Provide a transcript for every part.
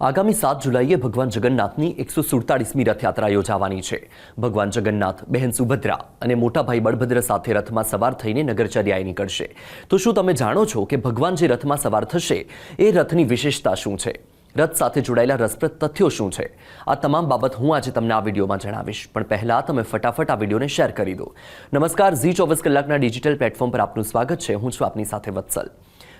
આગામી સાત જુલાઈએ ભગવાન જગન્નાથની એકસો સુડતાળીસમી રથયાત્રા યોજાવાની છે. ભગવાન જગન્નાથ, બહેન સુભદ્રા અને મોટા ભાઈ બળભદ્ર સાથે રથમાં સવાર થઈને નગરચર્યાએ નીકળશે. તો શું તમે જાણો છો કે ભગવાન જે રથમાં સવાર થશે, એ રથની વિશેષતા શું છે? રથ સાથે જોડાયેલા રસપ્રદ તથ્યો શું છે? આ તમામ બાબત હું આજે તમને આ વિડીયોમાં જણાવીશ. પણ પહેલાં તમે ફટાફટ આ વિડીયોને શેર કરી દો. નમસ્કાર, ઝી ચોવીસ કલાકના ડિજિટલ પ્લેટફોર્મ પર આપનું સ્વાગત છે. હું છું આપની સાથે વત્સલ.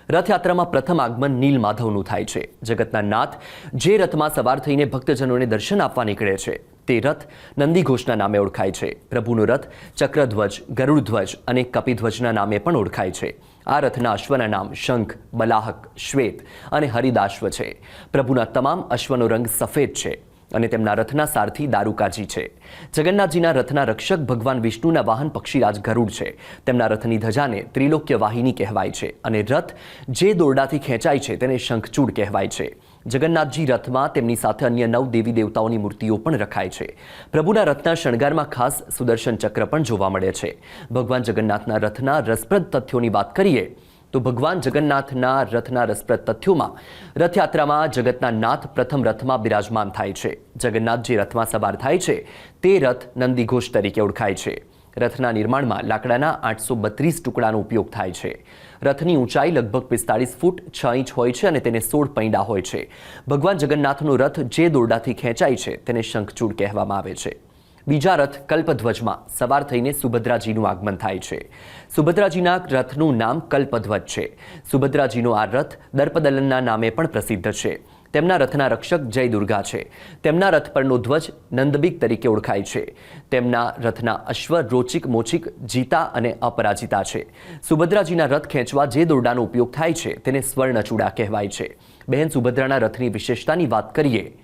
રથયાત્રામાં પ્રથમ આગમન નીલ માધવનું થાય છે. જગતના નાથ જે રથમાં સવાર થઈને ભક્તજનોને દર્શન આપવા નીકળે છે. તે રથ નંદીઘોષના નામે ઓળખાય છે. પ્રભુનો રથ ચક્રધ્વજ, ગરુડધ્વજ અને કપિધ્વજના નામે પણ ઓળખાય છે. આ રથના અશ્વના નામ શંખ, બલાહક, શ્વેત અને હરિદાશ્વ છે. પ્રભુના તમામ અશ્વનો રંગ સફેદ છે. અને તેમના રથના સારથી દારૂકાજી છે. જગન્નાથજીના રથના રક્ષક ભગવાન વિષ્ણુના વાહન પક્ષીરાજ ગરુડ છે. તેમના રથની ધજાને ત્રિલોક્ય વાહિની કહેવાય છે અને રથ જે દોરડાથી ખેંચાય છે તેને શંખચૂડ કહેવાય છે. જગન્નાથજી રથમાં તેમની સાથે અન્ય નવ દેવી દેવતાઓની મૂર્તિઓ પણ રખાય છે. પ્રભુના રથના શણગારમાં ખાસ સુદર્શન ચક્ર પણ જોવા મળે છે. ભગવાન જગન્નાથના રથના રસપ્રદ તથ્યોની વાત કરીએ તો ભગવાન જગન્નાથના રથના રસપ્રદ તથ્યોમાં, રથયાત્રામાં જગતના નાથ પ્રથમ રથમાં બિરાજમાન થાય છે. જગન્નાથ જે રથમાં સવાર થાય છે, તે રથ નંદીઘોષ તરીકે ઓળખાય છે. રથના નિર્માણમાં લાકડાના આઠસો બત્રીસ ટુકડાનો ઉપયોગ થાય છે. રથની ઊંચાઈ લગભગ પિસ્તાળીસ ફૂટ છ ઇંચ હોય છે અને તેને સોળ પૈંડા હોય છે. ભગવાન જગન્નાથનો રથ જે દોરડાથી ખેંચાય છે, તેને શંખચૂડ કહેવામાં આવે છે. બીજા રથ કલ્પધ્વજમાં સવાર થઈને સુભદ્રાજીનું આગમન થાય છે. સુભદ્રાજીના રથનું નામ કલ્પધ્વજ છે. સુભદ્રાજીનો આ રથ દર્પદલનના નામે પણ પ્રસિદ્ધ છે. તેમના રથના રક્ષક જય દુર્ગા છે. તેમના રથ પરનો ધ્વજ નંદબીક તરીકે ઓળખાય છે. તેમના રથના અશ્વ રોચિક મોચિક જીતા અને અપરાજિતા છે. સુભદ્રાજીના રથ ખેંચવા જે દોરડાનો ઉપયોગ થાય છે તેને સ્વર્ણચૂડા કહેવાય છે. બહેન સુભદ્રાના રથની વિશેષતાની વાત કરીએ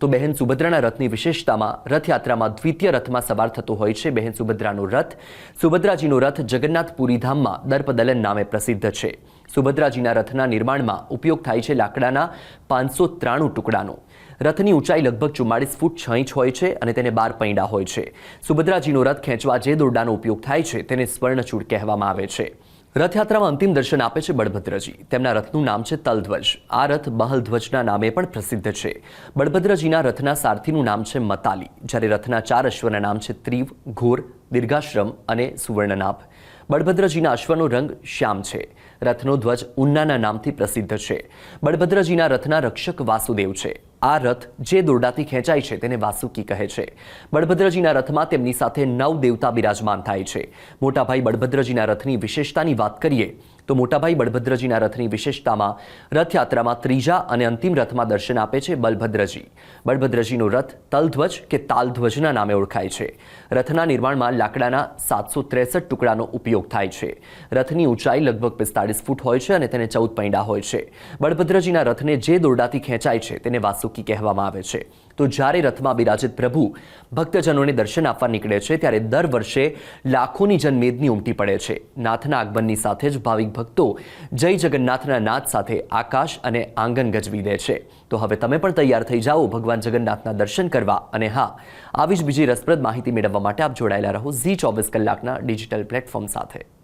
તો બહેન સુભદ્રાના રથની વિશેષતામાં રથયાત્રામાં દ્વિતીય રથમાં સવાર થતો હોય છે. બહેન સુભદ્રાનો રથ સુભદ્રાજીનો રથ જગન્નાથપુરી ધામમાં દર્પદલન નામે પ્રસિદ્ધ છે. સુભદ્રાજીના રથના નિર્માણમાં ઉપયોગ થાય છે લાકડાના પાંચસો ત્રાણું ટુકડાનો. રથની ઊંચાઈ લગભગ ચુમ્માળીસ ફૂટ છ ઇંચ હોય છે અને તેને બાર પૈડા હોય છે. સુભદ્રાજીનો રથ ખેંચવા જે દોરડાનો ઉપયોગ થાય છે તેને સ્વર્ણચૂડ કહેવામાં આવે છે. રથયાત્રામાં અંતિમ દર્શન આપે છે બળભદ્રજી. તેમના રથનું નામ છે તલધ્વજ. આ રથ બહલધ્વજના નામે પણ પ્રસિદ્ધ છે. બળભદ્રજીના રથના સારથીનું નામ છે મતાલી, જ્યારે રથના ચાર અશ્વના નામ છે ત્રીવ, ઘોર, દીર્ઘાશ્રમ અને સુવર્ણનાભ. બળભદ્રજીના અશ્વનો રંગ શ્યામ છે. રથનો ધ્વજ ઉન્નાના નામથી પ્રસિદ્ધ છે. બળભદ્રજીના રથના રક્ષક વાસુદેવ છે. આ રથ જે દોરડાથી ખેંચાય છે તેને વાસુકી કહે છે. બળભદ્રજીના રથમાં તેમની સાથે નવ દેવતા બિરાજમાન થાય છે. મોટાભાઈ બળભદ્રજીના રથની વિશેષતાની વાત કરીએ, તો મોટાભાઈ બળભદ્રજીના રથની વિશેષતામાં રથયાત્રામાં ત્રીજા અને અંતિમ રથમાં દર્શન આપે છે બલભદ્રજી. બળભદ્રજીનો રથ તલધ્વજ કે તાલધ્વજના નામે ઓળખાય છે. રથના નિર્માણમાં લાકડાના સાતસો ત્રેસઠ ટુકડાનો ઉપયોગ થાય છે. રથની ઊંચાઈ લગભગ પિસ્તાળીસ ફૂટ હોય છે અને તેને ચૌદ પૈંડા હોય છે. બળભદ્રજીના રથને જે દોરડાથી ખેંચાય છે તેને વાસુકી કહેવામાં આવે છે. તો જ્યારે રથમાં બિરાજિત પ્રભુ ભક્તજનોને દર્શન આપવા નીકળે છે, ત્યારે દર વર્ષે લાખોની જનમેદની ઉમટી પડે છે. નાથના આગમનની સાથે જ ભાવિક ભક્તો જય જગન્નાથના નાદ સાથે આકાશ અને આંગન ગજવી દે છે. તો હવે તમે પણ તૈયાર થઈ જાઓ ભગવાન જગન્નાથના દર્શન કરવા. અને હા, આવી જ બીજી રસપ્રદ માહિતી મેળવવા માટે આપ જોડાયેલા રહો ઝી ચોવીસ કલાકના ડિજિટલ પ્લેટફોર્મ સાથે.